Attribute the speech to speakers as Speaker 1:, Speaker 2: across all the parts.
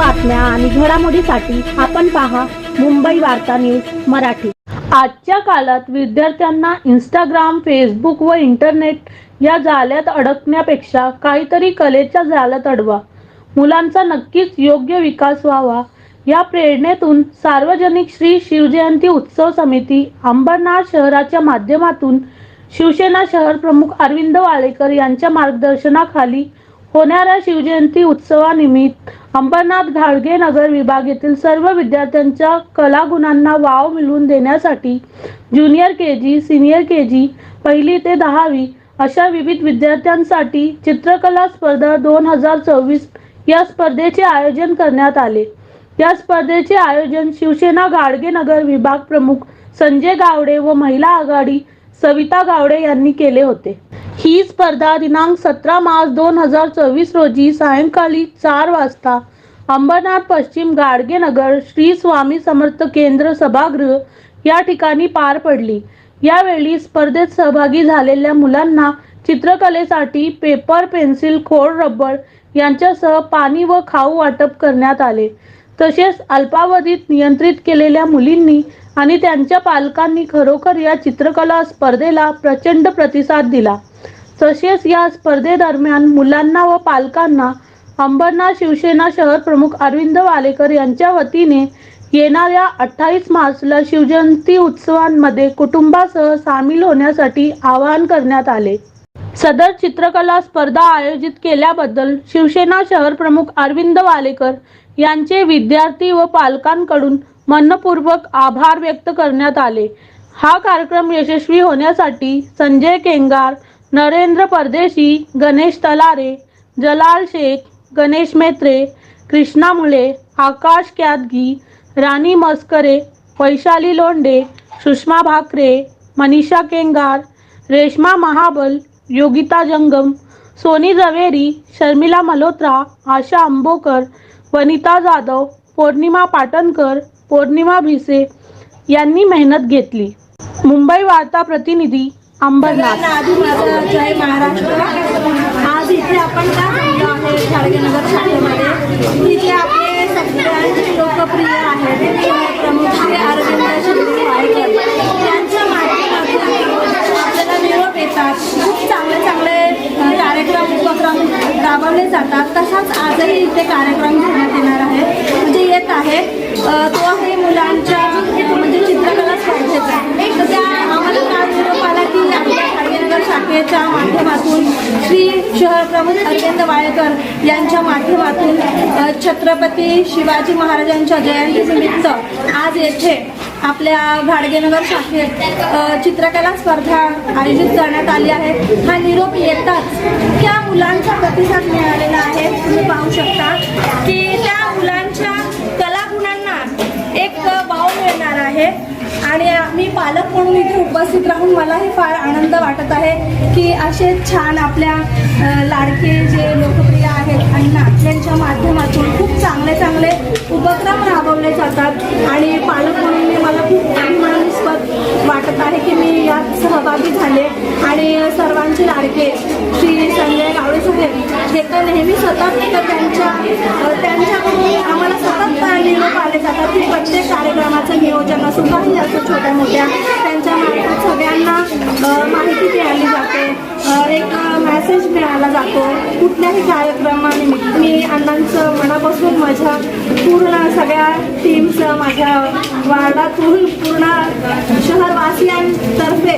Speaker 1: बातम्या आणि घडामोडीसाठी आपण पहा मुंबई वार्ता न्यूज मराठी. आजच्या काळात विद्यार्थ्यांना इंस्टाग्राम फेसबुक व इंटरनेट या जाळ्यात अडकण्यापेक्षा काहीतरी कलेच्या जाळ्यात अडवा. मुलांचा नक्कीच योग्य विकास व्हावा. या प्रेरणेतून सार्वजनिक श्री शिवजयंती उत्सव समिती अंबरनाथ शहराच्या माध्यमातून शिवसेना शहर प्रमुख अरविंद वाळेकर यांच्या मार्गदर्शनाखाली होणाऱ्या शिवजयंती उत्सवानिमित्त अंबरनाथ घाडगे नगर विभाग येथील सर्व विद्यार्थ्यांच्या कलागुणांना वाव मिळवून देण्यासाठी junior K G senior K जी पहिली ते दहावी अशा विविध विद्यार्थ्यांसाठी चित्रकला स्पर्धा दोन हजार चोवीस या स्पर्धेचे आयोजन करण्यात आले. या स्पर्धेचे आयोजन शिवसेना गाडगे नगर विभाग प्रमुख संजय गावडे व महिला आघाडी सविता गावडे यांनी केले होते. ही स्पर्धा दिनांक सतरा मार्च दोन हजार चोवीस रोजी सायंकाळी चार वाजता अंबरनाथ पश्चिम गाडगेनगर श्री स्वामी समर्थ केंद्र सभागृह या ठिकाणी पार पडली. यावेळी स्पर्धेत सहभागी झालेल्या मुलांना चित्रकलेसाठी पेपर पेन्सिल खोड रबर यांच्यासह पाणी व खाऊ वाटप करण्यात आले. तसेच अल्पावधीत नियंत्रित केलेल्या मुलींनी आणि त्यांच्या पालकांनी खरोखर या चित्रकला स्पर्धेला प्रचंड प्रतिसाद दिला. तसेच या स्पर्धेदरम्यान मुलांना व पालकांना अंबरनाथ शिवसेना शहर प्रमुख अरविंद वालेकर यांच्या वतीने येणाऱ्या अठ्ठावीस मार्चला शिवजयंती उत्सवांमध्ये कुटुंबासह सामील होण्यासाठी आवाहन करण्यात आले. सदर चित्रकला स्पर्धा आयोजित केल्याबद्दल शिवसेना शहर प्रमुख अरविंद वालेकर यांचे विद्यार्थी व पालकांकडून मनपूर्वक आभार व्यक्त करण्यात आले. हा कार्यक्रम यशस्वी होण्यासाठी संजय केंगार नरेंद्र परदेशी गणेश तलारे जलाल शेख गणेश मेत्रे कृष्णा मुळे आकाश क्यादगी राणी मस्करे वैशाली लोंडे सुषमा भाकरे मनीषा केंगार रेश्मा महाबल योगिता जंगम सोनी जवेरी शर्मिला मल्होत्रा आशा आंबोकर वनिता जाधव पौर्णिमा पाटणकर पौर्णिमा भिसे यांनी मेहनत घेतली. मुंबई वार्ता प्रतिनिधी अंबरनाथ.
Speaker 2: आदि जय महाराष्ट्र. आज इथे आपण का आहे शाळेमध्ये? जे आपले सगळ्यांचे लोकप्रिय आहेत. प्रमुख श्री अरविंद शिंदे यांच्या माध्यमातून आपल्याला निरोप येतात. खूप चांगले चांगले कार्यक्रम उपक्रम राबवले जातात. तसाच आजही इथे कार्यक्रम घेण्यात येणार आहे. म्हणजे येत आहे. तो आहे मुलांच्या म्हणजे चित्रकला स्पर्धेचा तर त्या आम्हाला काल निरोप आला की आपल्या गाडगेनगर शाखेच्या माध्यमातून श्री शहर प्रमुख अरविंद वाळेकर यांच्या माध्यमातून छत्रपती शिवाजी महाराजांच्या जयंतीनिमित्त आज येथे आपल्या घाडगेनगर शाखेत चित्रकला स्पर्धा आयोजित करण्यात आली आहे. हा निरोप येताच त्या मुलांचा प्रतिसाद मिळालेला आहे. तुम्ही पाहू शकता की त्या मुलां आहे. आणि मी पालक म्हणून इथे उपस्थित राहून मलाही फार आनंद वाटत आहे की असे छान आपल्या लाडके जे लोकप्रिय आहेत अण्णा यांच्या माध्यमातून खूप चांगले चांगले उपक्रम राबवले जातात. आणि पालक म्हणून मी मला खूप अभिमानास्पद वाटत आहे की मी यात सहभागी झाले. आणि सर्वांचे लाडके श्री संजय गावडे साहेब हे तर नेहमी सतत तर त्यांच्या त्यांच्याकडून आम्हाला सतत निरोप आले जातात की प्रत्येक कार्यक्रमाचं नियोजन असून काही असं छोट्या मोठ्या त्यांच्या मार्फत सगळ्यांना माहिती मिळाली जाते. एक मेसेज मिळाला जातो. कुठल्याही कार्यक्रमानिमित्त. मी अण्णांचं मनापासून माझ्या पूर्ण सगळ्या टीमचं माझ्या वार्डातून पूर्ण शहरवासियांतर्फे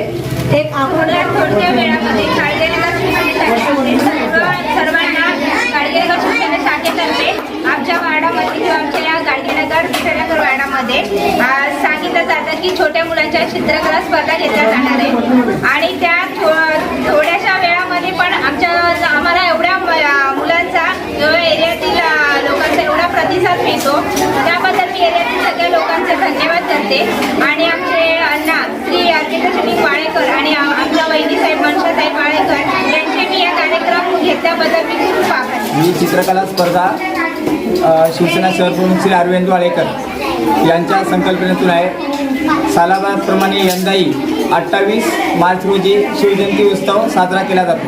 Speaker 2: एक आभार
Speaker 3: थोड्या थोडक्या वेळामध्ये गाडगेनगर शिक्षण शाखेमध्ये सर्व सर्वांना गाडगेनगर शिक्षण शाखेतर्फे आमच्या वार्डामध्ये किंवा आमच्या या गाडगेनगर मध्ये. सांगितलं जातं की छोट्या मुलांच्या चित्रकला स्पर्धा घेतल्या जाणार आहे. आणि त्या थो थोड्याशा वेळामध्ये पण आमच्या आम्हाला एवढ्या मुलांचा एरियातील लोकांचा एवढा प्रतिसाद मिळतो. त्याबद्दल मी एरियातील सगळ्या लोकांचे धन्यवाद करते. आणि आमचे अण्णा श्री अरविंद वाळेकर आणि आमच्या वहिनी साहेब मनशासाहेब वाळेकर यांचे मी या कार्यक्रम घेतल्याबद्दल मी खूप आभार
Speaker 4: चित्रकला स्पर्धा शिवसेना शहर प्रमुख श्री अरविंद वाळेकर यांच्या संकल्पनेतून आहे. सालाबादप्रमाणे यंदाही अठ्ठावीस मार्च रोजी शिवजयंती उत्सव साजरा केला जातो.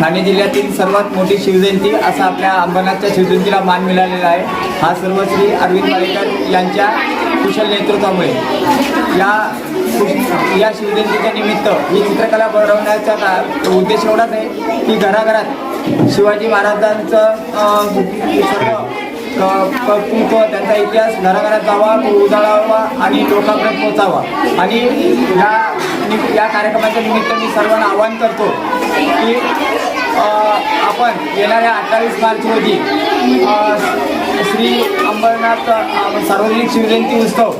Speaker 4: ठाणे जिल्ह्यातील सर्वात मोठी शिवजयंती असा आपल्या अंबरनाथच्या शिवजयंतीला मान मिळालेला आहे. हा सर्व श्री अरविंद वाडेकर यांच्या कुशल नेतृत्वामुळे. या या शिवजयंतीच्या निमित्त ही चित्रकला बनवण्याचा का- उद्देश एवढाच आहे की घराघरात शिवाजी महाराजांचं सर्व क- त्यांचा इतिहास घराघरात जावा तो उजाळावा आणि लोकांपर्यंत पोचावा आणि या नि- या कार्यक्रमाच्या निमित्त मी सर्वांना आवाहन करतो की आपण येणाऱ्या अठ्ठावीस मार्च रोजी श्री अंबरनाथ सार्वजनिक शिवजयंती उत्सव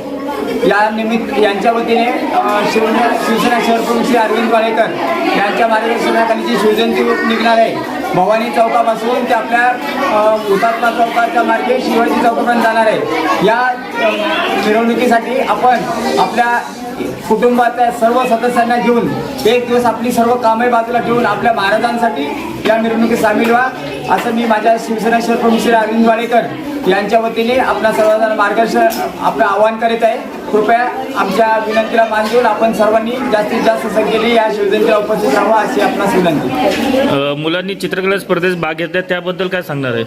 Speaker 4: या निमित्त यांच्या वतीने अ, शिवसेना शिवसेना शहर प्रमुख श्री अरविंद वाडेकर यांच्या मार्गदर्शनाखाली जी शिवजयंती निघणार आहे भवानी चौकापासून ते आपल्या हुतात्मा चौकाच्या मार्गे शिवाजी चौकापर्यंत जाणार आहे. या मिरवणुकीसाठी आपण आपल्या कुटुंबाच्या सर्व सदस्यांना घेऊन एक दिवस आपली सर्व कामे बाजूला ठेवून आपल्या महाराजांसाठी या मिरवणुकीत सामील व्हा. असं मी माझ्या शिवसेना शहर प्रमुख श्री अरविंद वाडेकर यांच्या वतीने आपल्या सर्वांना मार्गदर्शन आपलं आवाहन करीत आहे. कृपया आमच्या विनंतीला मान देऊन आपण सर्वांनी जास्तीत जास्त संख्येने या शिवजयंतीला उपस्थित राहावं अशी आपणास विनंती.
Speaker 5: मुलांनी चित्रकला स्पर्धेत भाग घेतला त्याबद्दल काय सांगणार आहे?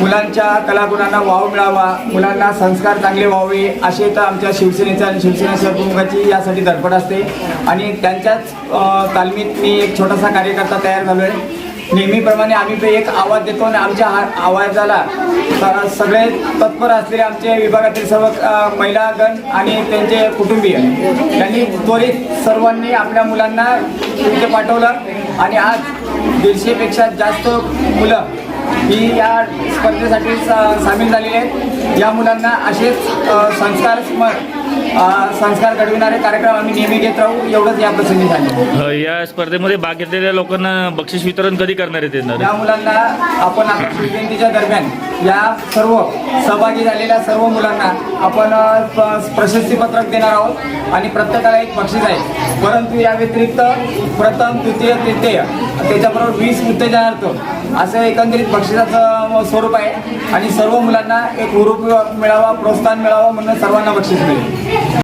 Speaker 4: मुलांच्या कलागुणांना वाव मिळावा मुलांना संस्कार चांगले व्हावे असे तर आमच्या शिवसेनेचा आणि शिवसेना सरप्रमुखाची यासाठी धडपड असते. आणि त्यांच्याच तालमीत मी एक छोटासा कार्यकर्ता तयार झालो आहे नेहमीप्रमाणे आम्ही ते एक आवाज देतो आणि आमच्या हा आवाजाला सगळे तत्पर असलेले आमचे विभागातील सर्व महिलागण आणि त्यांचे कुटुंबीय. त्यांनी त्वरित सर्वांनी आपल्या मुलांना इथे पाठवलं आणि आज दीडशेपेक्षा जास्त मुलं ही या स्पर्धेसाठी सामील झालेली आहेत. या मुलांना असेच संस्कार स्म- संस्कार घडविणारे कार्यक्रम आम्ही नेहमी घेत राहू एवढंच या प्रसंगी
Speaker 5: अ, या स्पर्धेमध्ये भाग घेतलेल्या लोकांना बक्षीस वितरण कधी करणार आहे त्यांना
Speaker 4: या मुलांना आपण आपल्या शिवजयंतीच्या दरम्यान या सर्व सहभागी झालेल्या सर्व मुलांना आपण प्रशस्तीपत्रक देणार आहोत आणि प्रत्येकाला एक बक्षीस आहे. परंतु या व्यतिरिक्त प्रथम द्वितीय तृतीय त्याच्याबरोबर वीस उत्तेजनार्थ असं एकंदरीत बक्षिसाचं स्वरूप आहे आणि सर्व मुलांना एक हुरूप मिळावा प्रोत्साहन मिळावं म्हणून सर्वांना बक्षीस मिळेल.